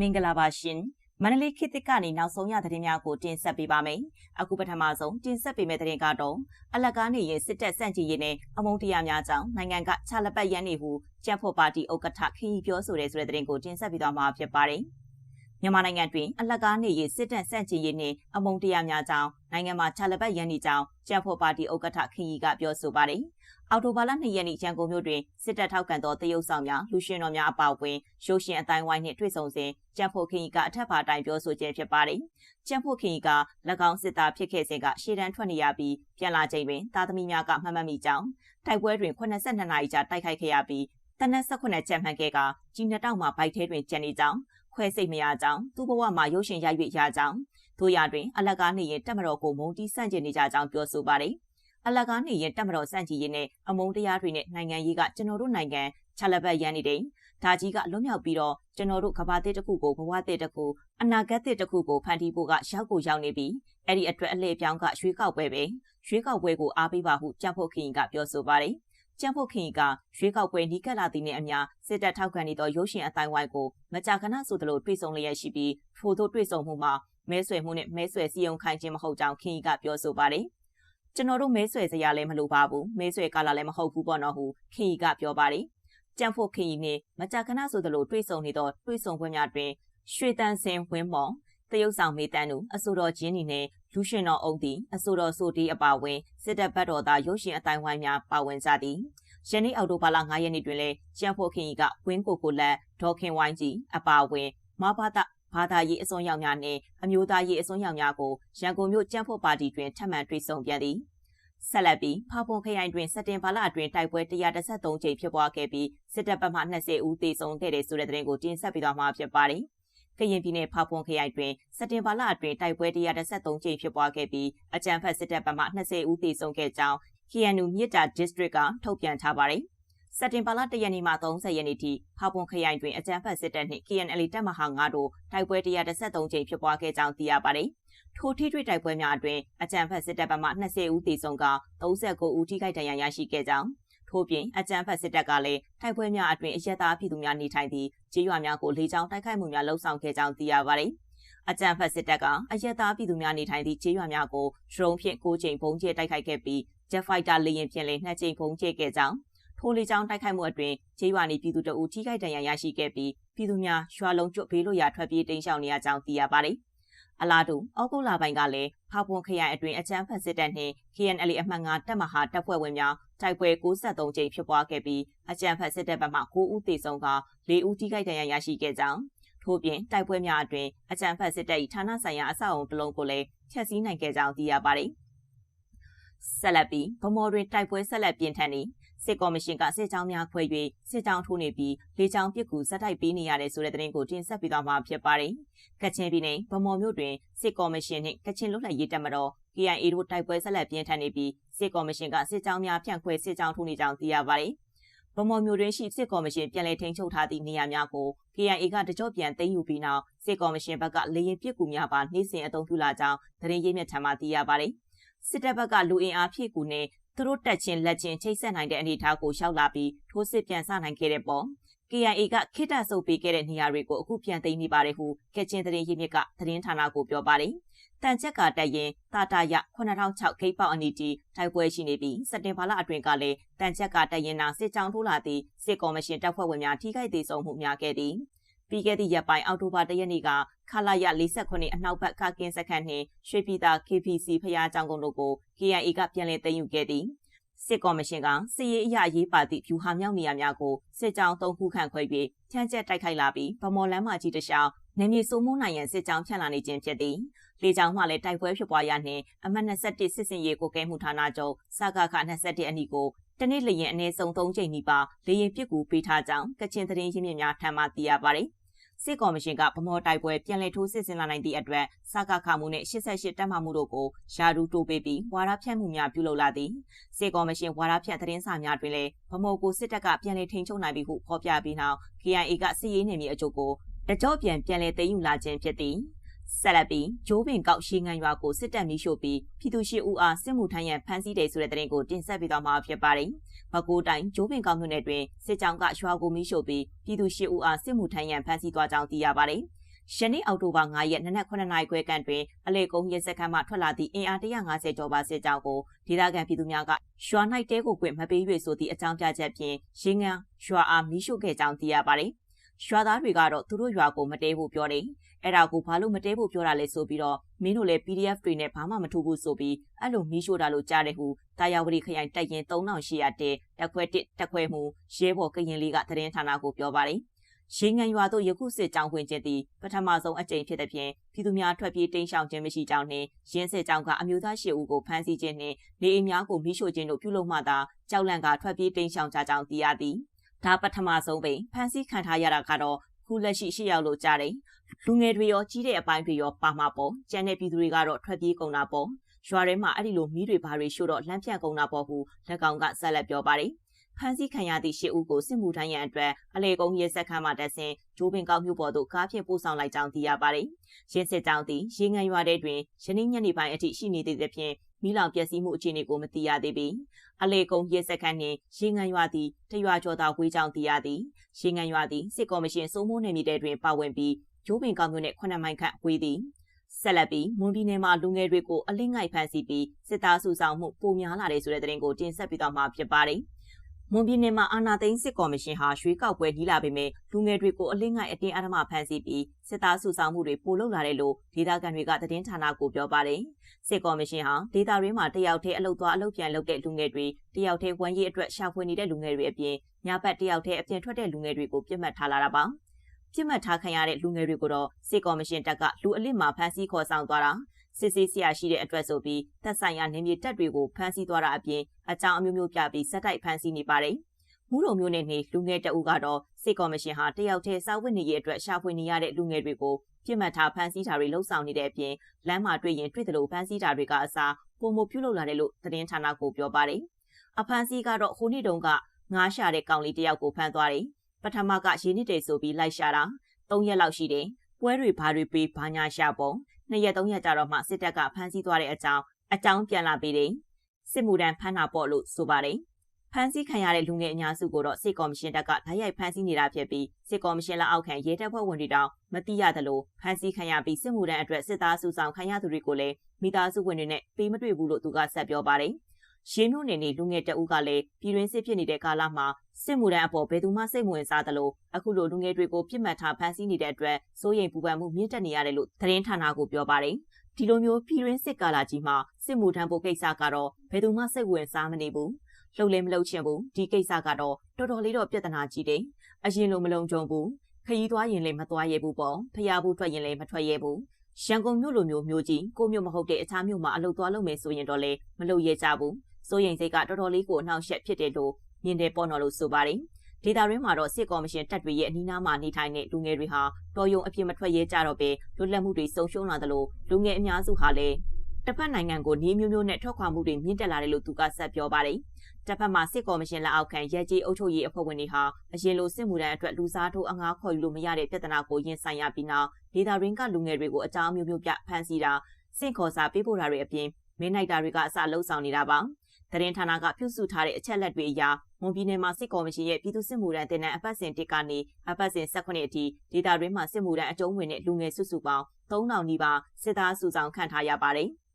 မင်္ဂလာပါရှင်မန္တလေးခေတ်သစ်ကနေနောက်ဆုံးရသတင်းများကိုတင်ဆက်ပေးပါမယ်အခုပထမဆုံးတင်ဆက်ပေးမယ့်သတင်းကတော့အလကားနေရင်စစ်တပ်စန့်ကျင်ရေးနဲ့အမုန်းတရားများကြောင့်နိုင်ငံကခြာလပတ်ရန်နေဟုကြက်ဖို့ပါတီဥက္ကဋ္ဌခရီးပြောဆိုတဲ့ဆိုတဲ့သတင်းကိုတင်ဆက်ပေးသွားမှာဖြစ်ပါတယ် မြန်မာနိုင်ငံတွင်အလကားနေရေးစစ်တပ်စန့်ကျင်ရေးနှင့်အမုန်းတရားများကြောင့်နိုင်ငံမှာခြာလပတ်ရန်နေကြောင်းကြက်ဖို့ပါတီဥက္ကဋ္ဌခရီးကပြောဆိုပါတယ်။အော်တိုဘာလ2ရက်နေ့ရန်ကုန်မြို့တွင်စစ်တပ်ထောက်ခံသောတရုတ်ဆောင်များလူရှင်တော်များအပါအဝင်ရုပ်ရှင်အတိုင်းဝိုင်းနှင့်တွေ့ဆုံစဉ်ကျန်းဖို့ခင်ကြီးကအထက်ပါတိုင်ပြောဆိုခြင်းဖြစ်ပါတယ်။ကျန်းဖို့ခင်ကြီးက၎င်းစစ်သားဖြစ်ခဲ့စဉ်ကရှေ့တန်းထွက်နေရပြီးပြန်လာချိန်တွင်သားသမီးများကမှတ်မှတ်မိကြောင်းတိုက်ပွဲတွင်82နာရီကြာတိုက်ခိုက်ခဲ့ရပြီးတနက်18ချက်မှန်ခဲ့ကကြီးနှစ်တောက်မှဘိုက်ထဲတွင်ကျန်နေကြောင်း ခွဲစိတ်မရကြောင်းသူ့ဘဝမှာရုပ်ရှင်ရိုက်၍ရကြောင်းတို့ရတွင် အလက်ကားနေရင်တက်မတော်ကိုမုံတီးဆန့်ကျင်နေကြကြောင်းပြောဆိုပါတယ်။အလကားနေရင်တက်မတော်စန့်ကြီးရေးနဲ့အမုန်းတရားတွေနဲ့နိုင်ငံရေးကကျွန်တော်တို့နိုင်ငံချလဘတ်ရန်နေတဲ့ဒါကြီးကလွတ်မြောက်ပြီးတော့ကျွန်တော်တို့ကဘာတစ်တစ်ခုကိုဘဝတစ်တစ်ခုအနာဂတ်တစ်တစ်ခုကိုဖန်တီးဖို့ကရောက်ကိုရောက်နေပြီအဲ့ဒီအတွက်အလေပြောင်းကရွှေကောက်ပွဲပဲရွှေကောက်ပွဲကိုအားပေးပါဟုကြံ့ဖို့ခင်ကပြောဆိုပါတယ် ကျန်းဖို့ခင်ကရွေးကောက်ပွဲနီးကပ်လာသည့်နှင့်အမျှစစ်တပ်ထောက်ခံနေသောရုပ်ရှင်အတိုင်းဝိုင်းကိုမကြာခဏဆိုသလိုတွေ့ဆုံလျက်ရှိပြီးထို့သို့တွေ့ဆုံမှုမှာမဲဆွယ်မှုနဲ့မဲဆွယ်စည်းရုံးခိုင်းခြင်းမဟုတ်ကြောင်းခင်ကပြောဆိုပါတယ်ကျွန်တော်တို့မဲဆွယ်စရာလည်းမလိုပါဘူးမဲဆွယ်ကာလာလည်းမဟုတ်ဘူးပေါ့နော်ဟုခင်ကြီးကပြောပါတယ်ကြံဖို့ခင်ကြီးနဲ့မကြာခဏဆိုသလိုတွေ့ဆုံနေသောတွေ့ဆုံပွဲများတွင်ရွှေတန်းစင်ဝင်းမော်တရုတ်ဆောင်မေတန်းတို့အဆိုတော်ချင်းနီနဲ့ လူရှင်တော်အုံတီအဆိုတော်ဆိုတီအပါဝင်စစ်တပ်ဘတ်တော်သားရုပ်ရှင်အတိုင်းဝိုင်းများပါဝင်ကြသည်ယနေ့အောက်တိုဘာလ9ရက်နေ့တွင်လည်းကျန်းဖို့ခင်ကြီးကဝင်းကိုကိုလက်ဒေါခင်ဝိုင်းကြီးအပါဝင်မဘာသာဘာသာရေးအစွန်းရောက်များနှင့်အမျိုးသားရေးအစွန်းရောက်များကိုရန်ကုန်မြို့ကျန်းဖို့ပါတီတွင်ထပ်မံတွေ့ဆုံပြန်သည်ဆက်လက်ပြီးဖာပွန်ခရိုင်တွင်စက်တင်ဘာလအတွင်းတိုက်ပွဲ133ကြိမ်ဖြစ်ပွားခဲ့ပြီးစစ်တပ်ဘက်မှ20ဦးသေဆုံးခဲ့တဲ့ဆိုတဲ့သတင်းကိုတင်ဆက်ပေးသွားမှာဖြစ်ပါတယ်။ ကရင်ပြည်နယ်ဖာပွန်ခရိုင်တွင်စက်တင်ဘာလအတွင်းတိုက်ပွဲ133ကြိမ်ဖြစ်ပွားခဲ့ပြီးအကြမ်းဖက်စစ်တပ်ဘက်မှ20ဦးသေဆုံးခဲ့ကြောင်း KNU မြစ်တာ District ကထုတ်ပြန်ထားပါတယ်။စက်တင်ဘာလ၁ရက်နေ့မှ30ရက်နေ့ထိဖာပွန်ခရိုင်တွင်အကြမ်းဖက်စစ်တပ်နှင့် KNL တပ်မဟာ9တို့တိုက်ပွဲ133ကြိမ်ဖြစ်ပွားခဲ့ကြောင်းသိရပါတယ်။ထိုထိတွေ့တိုက်ပွဲများအတွင်အကြမ်းဖက်စစ်တပ်ဘက်မှ20ဦးသေဆုံးက39ဦးထိခိုက်ဒဏ်ရာရရှိခဲ့ကြောင်း ထို့ပြင်အကြမ်းဖက်စစ်တပ်ကလည်းတိုက်ပွဲများအတွင်အရက်သားပြည်သူများနေထိုင်သည့်ကြေးရွာများကိုလေကြောင်းတိုက်ခိုက်မှုများလှုံ့ဆော်ခဲ့ကြောင်းသိရပါတယ်။အကြံဖက်စစ်တပ်ကအရက်သားပြည်သူများနေထိုင်သည့်ကျေးရွာများကိုဒရုန်းဖြင့်၉ကြိမ်ပုံကျဲတိုက်ခိုက်ခဲ့ပြီး Jet Fighter လေယာဉ်ဖြင့်လည်း၂ကြိမ်ပုံကျဲခဲ့ကြောင်းထိုလေကြောင်းတိုက်ခိုက်မှုအတွင်ခြေရွာနေပြည်သူတအူထိခိုက်ဒဏ်ရာရရှိခဲ့ပြီးပြည်သူများရွာလုံးကျွတ်ဘေးလွတ်ရာထွက်ပြေးတိမ်းရှောင်နေရကြောင်းသိရပါတယ်။အလားတူဩဂုတ်လပိုင်းကလည်းဖာပွန်ခရိုင်အတွင်အကြမ်းဖက်စစ်တပ်နှင့် KNL အမှတ်9တပ်မဟာတပ်ဖွဲ့ဝင်များ တိုက်ပွဲ63ကြိမ်ဖြစ်ပွားခဲ့ပြီးအကြမ်းဖက်စစ်တပ်ဘက်မှ9ဦးသေဆုံးက4ဦးထိခိုက်ဒဏ်ရာရရှိခဲ့ကြောင်းထို့ပြင်တိုက်ပွဲများအတွင်အကြမ်းဖက်စစ်တပ်၏ဌာနဆိုင်ရာအဆောက်အုံတစ်လုံးကိုလည်းဖျက်ဆီးနိုင်ခဲ့ကြောင်းသိရပါတယ်။ဆက်လက်ပြီးဗမော်တွင်တိုက်ပွဲဆက်လက်ပြင်းထန်နေစစ်ကော်မရှင်ကစစ်ကြောင်းများခွဲ၍စစ်ကြောင်းထိုးနေပြီးလေကြောင်းပစ်ကူဇက်တိုက်ပေးနေရတဲ့ဆိုတဲ့သတင်းကိုတင်ဆက်ပေးသွားမှာဖြစ်ပါတယ်။ကချင်ပြည်နယ်ဗမော်မြို့တွင်စစ်ကော်မရှင်နှင့်ကချင်လွတ်လပ်ရေးတပ်မတော် KIA တို့တိုက်ပွဲဆက်လက်ပြင်းထန်နေပြီးစစ်ကော်မရှင်ကစစ်ကြောင်းများဖြန့်ခွဲစစ်ကြောင်းထိုးနေကြောင်းသိရပါတယ်။ဗမော်မြို့တွင်ရှိစစ်ကော်မရှင်ပြန်လည်ထိန်းချုပ်ထားသည့်နေရာများကို KIA ကတကြော့ပြန်သိမ်းယူပြီးနောက်စစ်ကော်မရှင်ဘက်ကလေရင်ပစ်ကူများပါနှိမ့်စင်အသုံးပြုလာကြောင်းသတင်းရင်းမြစ်ထံမှသိရပါတယ်။စစ်တပ်ဘက်ကလူအင်အားဖြည့်ကူနဲ့သူတို့တက်ချင်းလက်ချင်းချိတ်ဆက်နိုင်တဲ့အနေအထားကိုရှောက်လာပြီးထိုးစစ်ပြန်ဆနိုင်ခဲ့တဲ့ပုံ KIA ကခိတဆုပ်ပေးခဲ့တဲ့နေရာတွေကိုအခုပြန်သိမ်းနေပါတယ်ဟုကချင်သတင်းရင်းမြစ်ကသတင်းဌာနကိုပြောပါတယ်။ တန်ချက်ကတက်ရင်တာတာရ9006ဂိတ်ပေါက်အနီတီတိုက်ပွဲရှိနေပြီးစက်တင်ဘာလအတွင်းကလည်းတန်ချက်ကတက်ရင်နာစစ်ကြောင်းထိုးလာသည့်စစ်ကော်မရှင်တပ်ဖွဲ့ဝင်များထိခိုက်သေးဆုံးမှုများခဲ့သည်။ပြီးခဲ့သည့်ရက်ပိုင်းအောက်တိုဘာ၁ရက်နေ့ကခလာရ48အနောက်ဘက်ကကင်းစခန်းနှင့်ရွှေပြည်သာ KPC ဖျားကျောင်းကုန်းတို့ကို KIA ကပြန်လည်သိမ်းယူခဲ့သည်စစ်ကော်မရှင်ကစစ်ရေးအရာရေးပါသည့်ဖြူဟာမြောက်နေရာများကိုစစ်ကြောင်းသုံးခုခန့်ခွဲပြီးချမ်းကျက်တိုက်ခိုက်လာပြီးဗမော်လမ်းမကြီးတစ် လျှောက်နေမြေစိုးမိုးနိုင်ရန်စစ်ကြောင်းဖြန့်လာနေခြင်းဖြစ်သည်လေကြောင်းမှလည်းတိုက်ပွဲဖြစ်ပွားရနှင့်အမှတ်21စစ်စင်ရေးကိုကဲမှုဌာနချုပ်စကခ21အနီးကိုတနေ့လျင်အနည်းဆုံး3ချိန်နီးပါလေရင်ပစ်ကူပေးထားကြောင်းကချင်သတင်းရင်းမြစ်များထံမှသိရပါတယ်စစ်ကော်မရှင်ကဗမော်တိုက်ပွဲပြန်လည်ထိုးစစ်ဆင်လာနိုင်သည့်အတွက်စကခမှုနှင့်88တပ်မှမှုတို့ကိုယာဒူတိုးပေးပြီးဝါရဖြန့်မှုများပြုလုပ်လာသည်စစ်ကော်မရှင်ဝါရဖြန့်သတင်းစာများတွင်လည်းဗမော်ကိုစစ်တပ်ကပြန်လည်ထိန်းချုပ်နိုင်ပြီဟုဖော်ပြပြီးနောက် KIA ကစစ်ရေးနယ်မြေအကျိုးကို တကြော့ပြန်ပြန်လည်သိမ်းယူလာခြင်းဖြစ်သည်ဆက်လက်ပြီးဂျိုးပင်ကောက်ရှိငံရွာကိုစစ်တပ်မီးရှို့ပြီးပြည်သူရှိဦးအားစစ်မှုထမ်းရန်ဖမ်းဆီးတယ်ဆိုတဲ့သတင်းကိုတင်ဆက်ပေးသွားမှာဖြစ်ပါတယ်။မကိုတိုင်းဂျိုးပင်ကောက်မြို့နယ်တွင်စစ်ကြောင်းကရွာကိုမီးရှို့ပြီးပြည်သူရှိဦးအားစစ်မှုထမ်းရန်ဖမ်းဆီးသွားကြောင်းသိရပါတယ်ယနေ့အောက်တိုဘာ9ရက်နနက်9နာရီခွဲခန့်တွင်အလေကုန်းရဲစခန်းမှထွက်လာသည့်အင်အား150ကျော်ပါစစ်ကြောင်းကိုဒေသခံပြည်သူများကရွာ၌တဲကိုကွင့်မပေး၍ဆိုသည့်အကြောင်းပြချက်ဖြင့်ရင်းငန်းရွာအားမီးရှို့ခဲ့ကြောင်းသိရပါတယ်။ ရွာသားတွေကတော့သူတို့ရွာကိုမတဲဖို့ပြောတယ်။အဲ့ဒါကိုဘာလို့မတဲဖို့ပြောတာလဲဆိုပြီးတော့မင်းတို့လည်း PDF တွေနဲ့ဘာမှမထူဘူးဆိုပြီးအဲ့လိုမီးရှို့တာလို့ကြားတယ်ဟုတာယာဝတီခရိုင်တိုက်ရင်3800တဲတက်ခွဲ1တက်ခွဲမှုရဲဘော်ကရင်လေးကသတင်းဌာနကိုပြောပါတယ်။ရေငန်ရွာသို့ယခုစစ်ကြောင်းဝင်ခြင်းသည်ပထမဆုံးအကြိမ်ဖြစ်သဖြင့်ပြည်သူများထွက်ပြေးတိမ်းရှောင်ခြင်းမရှိကြောင်းနှင့်ရင်းစစ်ကြောင်းကအမျိုးသားရှစ်ဦးကိုဖမ်းဆီးခြင်းနှင့်နေအိမ်များကိုမိရှို့ခြင်းတို့ပြုလုပ်မှသာကြောက်လန့်ကထွက်ပြေးတိမ်းရှောင်ကြကြောင်းသိရသည် ဒါပထမဆုံးပင်ဖမ်းဆီးခံထားရတာကတော့ခုလက်ရှိရှိရောက်လို့ကြားတယ်လူငယ်တွေရောကြီးတဲ့အပိုင်းတွေရောပါမှာပေါ့ကျန်တဲ့ပြည်သူတွေကတော့ထွက်ပြေးကုန်တာပေါ့ရွာထဲမှာအဲ့ဒီလိုမီးတွေဘာတွေရှို့တော့လမ်းဖြတ်ကုန်တာပေါ့ဟုလက်ကောင်ကဆက်လက်ပြောပါတယ်ဖမ်းဆီးခံရသည့်ရှစ်ဦးကိုစစ်မှုထမ်းရန်အတွက်အလေကုန်းရဲစခန်းမှတက်ဆင်ဂျိုးပင်ကောက်မြို့ပေါ်သို့ကားဖြင့်ပို့ဆောင်လိုက်ကြောင်းသိရပါတယ်။ရင်းစစ်ကြောင်းသည်ရေငန်ရွာထဲတွင်ယနေ့ညနေပိုင်းအထိရှိနေသေးသဖြင့် မိလောင်ပျက်စီးမှုအခြေအနေကိုမသိရသေးပေ။အလေကုန်းရဲစခန်းနှင့်ရေငန်ရွာသည်တရွာကျော်သာဝေးကြောင်းသိရသည်။ရေငန်ရွာသည်စစ်ကော်မရှင်စိုးမိုးနယ်မြေတွင်ပါဝင်ပြီးဂျိုးပင်ကောက်မြို့နှင့်9မိုင်ခန့်ဝေးသည်။ဆက်လက်ပြီးမွန်ပြည်နယ်မှာလူငယ်တွေကိုအလင်းငိုက်ဖမ်းဆီးပြီးစစ်သားစုဆောင်မှုပိုများလာတဲ့ဆိုတဲ့သတင်းကိုတင်ဆက်ပေးသွားမှာဖြစ်ပါတယ်။ မွန်ပြည်နယ်မှာအာဏာသိမ်းစစ်ကော်မရှင်ဟာရွေးကောက်ပွဲကြီးလာပေမဲ့လူငယ်တွေကိုအလင်းငိုက်အတင်းအဓမ္မဖမ်းဆီးပြီးစစ်သားစုဆောင်မှုတွေပိုလုပ်လာတယ်လို့ဒေသခံတွေကသတင်းဌာနကိုပြောပါတယ်။စစ်ကော်မရှင်ဟာဒေသရင်းမှာတယောက်တည်းအလုပ်သွားအလုပ်ပြန်လုပ်တဲ့လူငယ်တွေတယောက်တည်းဝန်ကြီးအတွက်ရှာဖွေနေတဲ့လူငယ်တွေအပြင်ညဘက်တယောက်တည်းအပြင်ထွက်တဲ့လူငယ်တွေကိုပြစ်မှတ်ထားလာတာပါ။ပြစ်မှတ်ထားခံရတဲ့လူငယ်တွေကိုတော့စစ်ကော်မရှင်တပ်ကလူအလစ်မှာဖမ်းဆီးခေါ်ဆောင်သွားတာ စစ်ဆေးဆရာရှိတဲ့အတွက်ဆိုပြီးသက်ဆိုင်ရာနေမြေတပ်တွေကိုဖမ်းဆီးသွားတာအပြင်အကြောင်းအမျိုးမျိုးပြပြီးစက်တိုက်ဖမ်းဆီးနေပါတယ်။မူးတုံမျိုးနဲ့နေလူငယ်တအုပ်ကတော့စစ်ကော်မရှင်ဟာတယောက်တည်းစာဝတ်နေရေးအတွက်ရှာဖွေနေရတဲ့လူငယ်တွေကိုပြစ်မှတ်ထားဖမ်းဆီးတာတွေလှုံ့ဆော်နေတဲ့အပြင်လမ်းမှာတွေ့ရင်တွေ့တယ်လို့ဖမ်းဆီးတာတွေကအစားပုံမပြုလုပ်လာတယ်လို့သတင်းဌာနကိုပြောပါတယ်။အဖမ်းဆီးကတော့ဟိုနေ့တုန်းကငားရှာတဲ့ကောင်လေးတယောက်ကိုဖမ်းသွားတယ်။ပထမကရင်းနစ်တယ်ဆိုပြီးလိုက်ရှာတာ၃ရက်လောက်ရှိတယ်။ပွဲတွေဘာတွေပေးဘာညာရှာပုံ နှစ်ရက်သုံးရက်ကြာတော့မှစစ်တပ်ကဖမ်းဆီးသွားတဲ့အကြောင်းအကြောင်းပြန်လာပြီးတယ်စစ်မှုထမ်းဖမ်းတာပေါ့လို့ဆိုပါတယ်ဖမ်းဆီးခံရတဲ့လူငယ်အများစုကိုတော့စစ်ကော်မရှင်တပ်ကဓာတ်ရိုက်ဖမ်းဆီးနေတာဖြစ်ပြီးစစ်ကော်မရှင်လက်အောက်ခံရဲတပ်ဖွဲ့ဝင်တွေတောင်မတိရသလိုဖမ်းဆီးခံရပြီးစစ်မှုထမ်းအတွက်စစ်သားစုဆောင်ခံရသူတွေကိုလည်းမိသားစုဝင်တွေနဲ့ပေးမတွေ့ဘူးလို့သူကဆက်ပြောပါတယ်။ ရေမျိုးနေနေလူငယ်တအုပ်ကလည်းပြည်တွင်းစစ်ဖြစ်နေတဲ့ကာလမှာစစ်မှုထမ်းအပေါ်ဘယ်သူမှစိတ်ဝင်စားသလိုအခုလိုလူငယ်တွေကိုပြစ်မှတ်ထားဖမ်းဆီးနေတဲ့အတွက်စိုးရိမ်ပူပန်မှုမြင့်တက်နေရတယ်လို့သတင်းဌာနကပြောပါတယ်။ဒီလိုမျိုးပြည်တွင်းစစ်ကာလကြီးမှာစစ်မှုထမ်းဖို့ကိစ္စကတော့ဘယ်သူမှစိတ်ဝင်စားမနေဘူး။လှုပ်လဲမလှုပ်ချင်ဘူးဒီကိစ္စကတော့တော်တော်လေးတော့ပြဿနာကြီးတယ်။အရင်လိုမလုံခြုံဘူး။ခရီးသွားရင်လည်းမသွားရဲဘူးပေါ့။ဖျားဘူးထွက်ရင်လည်းမထွက်ရဲဘူး။ရန်ကုန်မြို့လိုမျိုးမျိုးကြီးကိုမျိုးမဟုတ်တဲ့အခြားမြို့မှာအလုပ်သွားလုပ်မယ်ဆိုရင်တော့လေမလုပ်ရဲကြဘူး စိုးရိမ်စိတ်ကတော်တော်လေးကိုအနှောက်အယှက်ဖြစ်တယ်လို့မြင်တယ်ပေါ့နော်လို့ဆိုပါတယ်။ဒေတာရင်းမှာတော့စစ်ကော်မရှင်တပ်တွေရဲ့အနီးနားမှာနေထိုင်တဲ့လူငယ်တွေဟာတော်ယုံအပြစ်မထွက်ရဲကြတော့ပဲလွတ်လပ်မှုတွေဆုံးရှုံးလာသလိုလူငယ်အများစုဟာလည်းတစ်ဖက်နိုင်ငံကိုနှီးမျိုးမျိုးနဲ့ထွက်ခွာမှုတွေမြင့်တက်လာတယ်လို့သူကဆက်ပြောပါတယ်။တစ်ဖက်မှာစစ်ကော်မရှင်လက်အောက်ခံရဲကြီးအုပ်ချုပ်ရေးအဖွဲ့ဝင်တွေဟာအရင်လိုစစ်မှုထမ်းအတွက်လူစားထိုးအငားခေါ်ယူလို့မရတဲ့ပြဿနာကိုရင်ဆိုင်ရပြီးနောက်ဒေတာရင်းကလူငယ်တွေကိုအကြောင်းမျိုးမျိုးပြဖမ်းဆီးတာစင့်ခေါ်စာပေးပို့တာတွေအပြင်မင်းနိုင်တာတွေကအစလှုပ်ဆောင်နေတာပါ။ သတင်းဌာနကပြုစုထားတဲ့အချက်လက်တွေအရမွန်ပြည်နယ်မှာစစ်ကော်မရှင်ရဲ့ပြည်သူ့စစ်မှုထမ်းတင်တဲ့အပတ်စဉ်တစ်ကနေအပတ်စဉ်18အထိဒေတာရင်းမှာစစ်မှုထမ်းအကျုံးဝင်တဲ့လူငယ်စုစုပေါင်း3000နီးပါးစစ်သားစုဆောင်ခံထားရပါတယ်။